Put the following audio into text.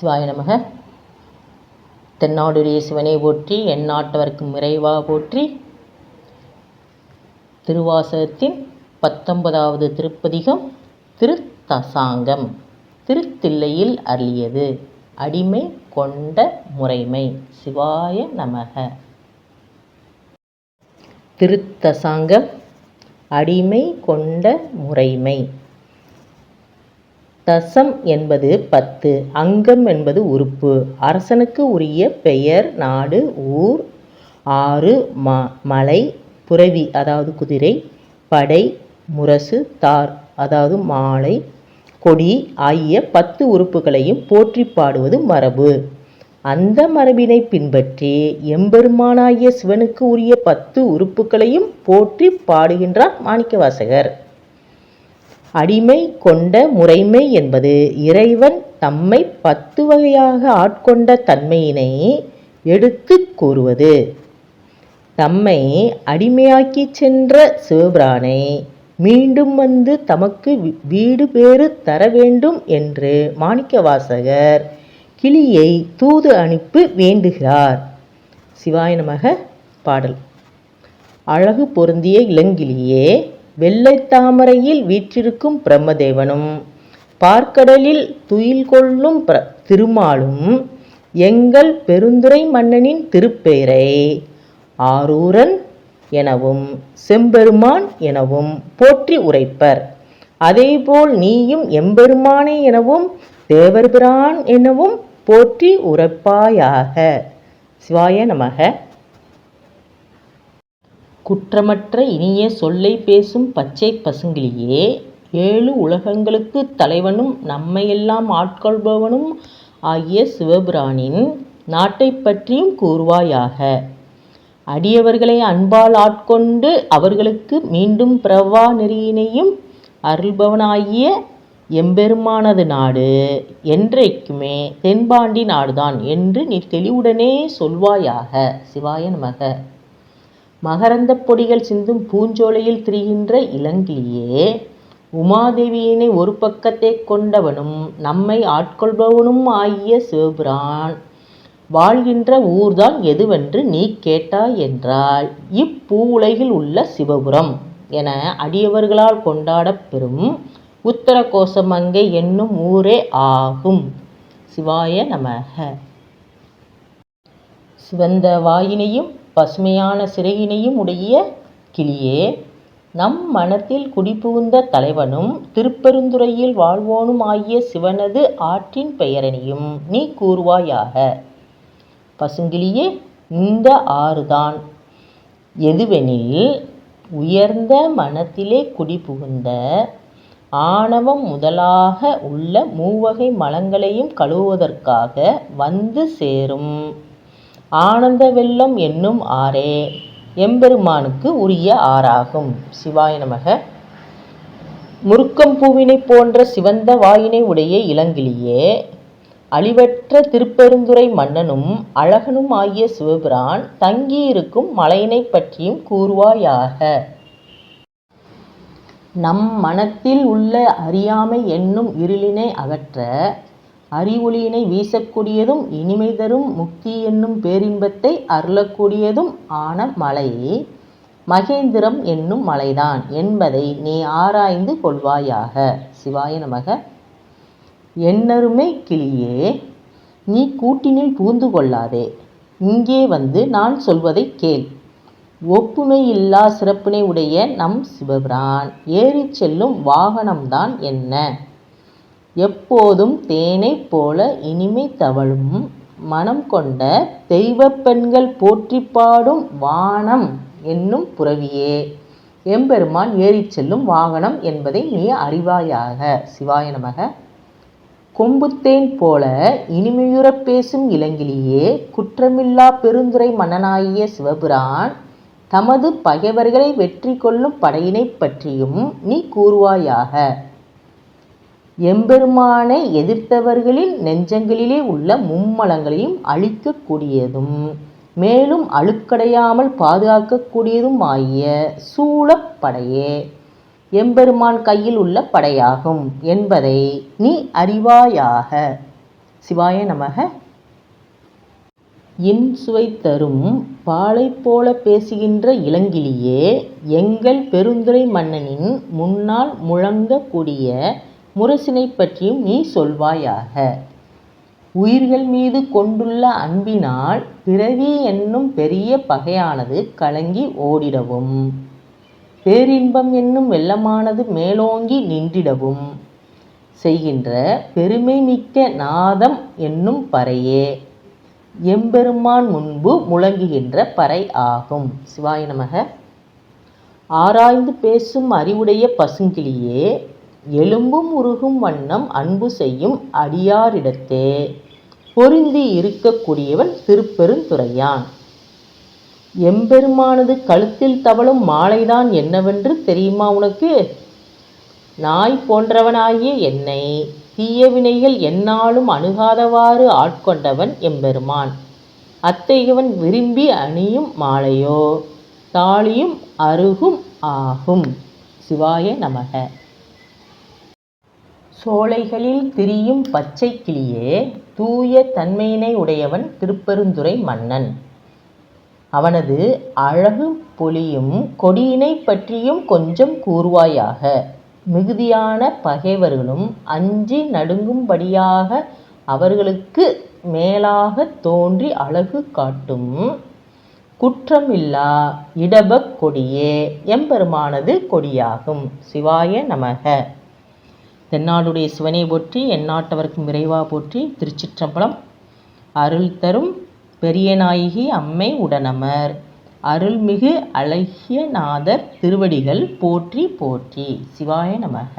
சிவாய நமக. தென்னாடுடைய சிவனை போற்றி எந்நாட்டவர்க்கும் இறைவா போற்றி. திருவாசகத்தின் பத்தொன்பதாவது திருப்பதிகம் திருத்தசாங்கம் திருத்தில்லையில் அருளியது. அடிமை கொண்ட முறைமை சிவாய நமக. திருத்தசாங்கம் அடிமை கொண்ட முறைமை. தசம் என்பது பத்து அங்கம் என்பது உறுப்பு. அரசனுக்கு உரிய பெயர் நாடு ஊர் ஆறு ம மலை புரவி அதாவது குதிரை படை முரசு தார் அதாவது மாலை கொடி ஆகிய பத்து உறுப்புகளையும் போற்றி பாடுவது மரபு. அந்த மரபினை பின்பற்றி எம்பெருமானாகிய சிவனுக்கு உரிய பத்து உறுப்புகளையும் போற்றி பாடுகின்றார் மாணிக்கவாசகர். அடிமை கொண்ட முறைமை என்பது இறைவன் தம்மை பத்து வகையாக ஆட்கொண்ட தன்மையினை எடுத்து கூறுவது. தம்மை அடிமையாக்கி சென்ற சிவபிரானை மீண்டும் வந்து தமக்கு வீடு பேறு தர வேண்டும் என்று மாணிக்கவாசகர் கிளியை தூது அனுப்பி வேண்டுகிறார். சிவாய நமக பாடல். அழகு பொருந்திய இளங்கிளியே வெள்ளைத்தாமரையில் வீற்றிருக்கும் பிரம்மதேவனும் பார்க்கடலில் துயில் கொள்ளும் பிர திருமாலும் எங்கள் பெருந்துரை மன்னனின் திருப்பெயரை ஆரூரன் எனவும் செம்பெருமான் எனவும் போற்றி உரைப்பர். அதேபோல் நீயும் எம்பெருமானே எனவும் தேவர்பிரான் எனவும் போற்றி உரைப்பாயாக. சிவாய நமக. குற்றமற்ற இனிய சொல்லை பேசும் பச்சை பசுங்கிளியே ஏழு உலகங்களுக்கு தலைவனும் நம்மையெல்லாம் ஆட்கொள்பவனும் ஆகிய சிவபிரானின் நாட்டை பற்றியும் கூறுவாயாக. அடியவர்களை அன்பால் ஆட்கொண்டு அவர்களுக்கு மீண்டும் பிரவா நெறியினையும் அருள்பவனாகிய எம்பெருமானது நாடு என்றைக்குமே தென்பாண்டி நாடுதான் என்று நீ தெளிவுடனே சொல்வாயாக. சிவாய நமக. மகரந்தப் பொடிகள் சிந்தும் பூஞ்சோலையில் திரிகின்ற இளங்கிளியே உமாதேவியினை ஒரு பக்கத்தை கொண்டவனும் நம்மை ஆட்கொள்பவனும் ஆகிய சிவபிரான் வாழ்கின்ற ஊர்தான் எதுவென்று நீ கேட்டாய் என்றால் இப்பூ உலகில் உள்ள சிவபுரம் என அடியவர்களால் கொண்டாடப் பெறும் உத்தர கோசமங்கை என்னும் ஊரே ஆகும். சிவாய நமக. சிவந்த வாயினையும் பசுமையான சிறையினையும் உடைய கிளியே நம் மனத்தில் குடிபுகுந்த தலைவனும் திருப்பெருந்துறையில் வாழ்வோனும் ஆகிய சிவனது ஆற்றின் பெயரனையும் நீ கூறுவாயாக. பசுங்கிளியே இந்த ஆறுதான். எதுவெனில் உயர்ந்த மனத்திலே குடிபுகுந்த ஆணவம் முதலாக உள்ள மூவகை மலங்களையும் கழுவுவதற்காக வந்து சேரும். ஆனந்த வெள்ளம் என்னும் ஆறே. எம்பெருமானுக்கு உரிய ஆறாகும். சிவாய நமக. முருக்கம்பூவினை போன்ற சிவந்த வாயினை உடைய இளங்கிளியே அழிவற்ற திருப்பெருந்துறை மன்னனும் அழகனும் ஆகிய சிவபிரான் தங்கியிருக்கும் மலையினை பற்றியும் கூறுவாயாக. நம் மனத்தில் உள்ள அறியாமை என்னும் இருளினை அகற்ற அறிவொளியினை வீசக்கூடியதும் இனிமை தரும் முக்தி என்னும் பேரின்பத்தை அருளக்கூடியதும் ஆன மலை. மகேந்திரம் என்னும் மலைதான் என்பதை நீ ஆராய்ந்து கொள்வாயாக. சிவாய நமக. என்னருமை கிளியே நீ கூட்டினில் பூந்து கொள்ளாதே. இங்கே வந்து நான் சொல்வதை கேள். ஒப்புமை இல்லா சிறப்பினை உடைய நம் சிவபிரான். ஏறிச் செல்லும் வாகனம்தான் என்ன? எப்போதும் தேனைப் போல இனிமை தவழும் மனம் கொண்ட தெய்வப் பெண்கள் போற்றி பாடும் வானம் என்னும் புறவியே. எம்பெருமான் ஏறிச் செல்லும் வாகனம் என்பதை நீ அறிவாயாக. சிவாய நமக. கொம்புத்தேன் போல இனிமையுறப் பேசும் இளங்கிலியே குற்றமில்லா பெருந்துரை மன்னனாகிய சிவபிரான் தமது பகைவர்களை வெற்றி கொள்ளும் படையினைப் பற்றியும் நீ கூறுவாயாக. எம்பெருமானை எதிர்த்தவர்களின் நெஞ்சங்களிலே உள்ள மும்மலங்களையும் அழிக்கக்கூடியதும் மேலும் அழுக்கடையாமல் பாதுகாக்கக்கூடியதும் ஆகிய சூழப்படையே எம்பெருமான் கையில் உள்ள படையாகும் என்பதை நீ அறிவாயாக. சிவாய நமக. இன்சுவை தரும் பாலைப் போல பேசுகின்ற இளங்கிலியே எங்கள் பெருந்துறை மன்னனின் முன்னால் முழங்கக்கூடிய முரசினைப் பற்றியும் நீ சொல்வாயாக. உயிர்கள் மீது கொண்டுள்ள அன்பினால் பிறவி என்னும் பெரிய பகையானது கலங்கி ஓடிடவும். பேரின்பம் என்னும் வெள்ளமானது மேலோங்கி நின்றிடவும். செய்கின்ற பெருமை மிக்க நாதம் என்னும் பறையே. எம்பெருமான் முன்பு முழங்குகின்ற பறை ஆகும். சிவாய நமக. ஆராய்ந்து பேசும் அறிவுடைய பசுங்கிளியே எலும்பும் உருகும் வண்ணம் அன்பு செய்யும் அடியாரிடத்தே. பொருந்தி இருக்கக்கூடியவன் திருப்பெருந்துறையான் எம்பெருமானது கழுத்தில் தவழும் மாலைதான் என்னவென்று தெரியுமா உனக்கு? நாய் போன்றவனாகிய என்னை தீய வினைகள் அணுகாதவாறு ஆட்கொண்டவன் எம்பெருமான். அத்தகையவன் விரும்பி அணியும் மாலையோ தாலியும் அருகும் ஆகும். சிவாய நமக. சோலைகளில் திரியும் பச்சை கிளியே தூய தன்மையினை உடையவன் திருப்பெருந்துறை மன்னன். அவனது அழகு பொலியும் கொடியினை பற்றியும் கொஞ்சம் கூறுவாயாக. மிகுதியான பகைவர்களும் அஞ்சி நடுங்கும்படியாக அவர்களுக்கு மேலாகத் தோன்றி அழகு காட்டும். குற்றமில்லா இடபக் கொடியே எம்பெருமானது கொடியாகும். சிவாய நமக. தென்னாடுடைய சிவனை போற்றி எந்நாட்டவர்க்கும் விரைவா போற்றி திருச்சிற்றம்பலம் அருள் தரும் பெரியநாயகி அம்மை உடனமர். அருள்மிகு அழகிய நாதர் திருவடிகள் போற்றி போற்றி. சிவாய நமக.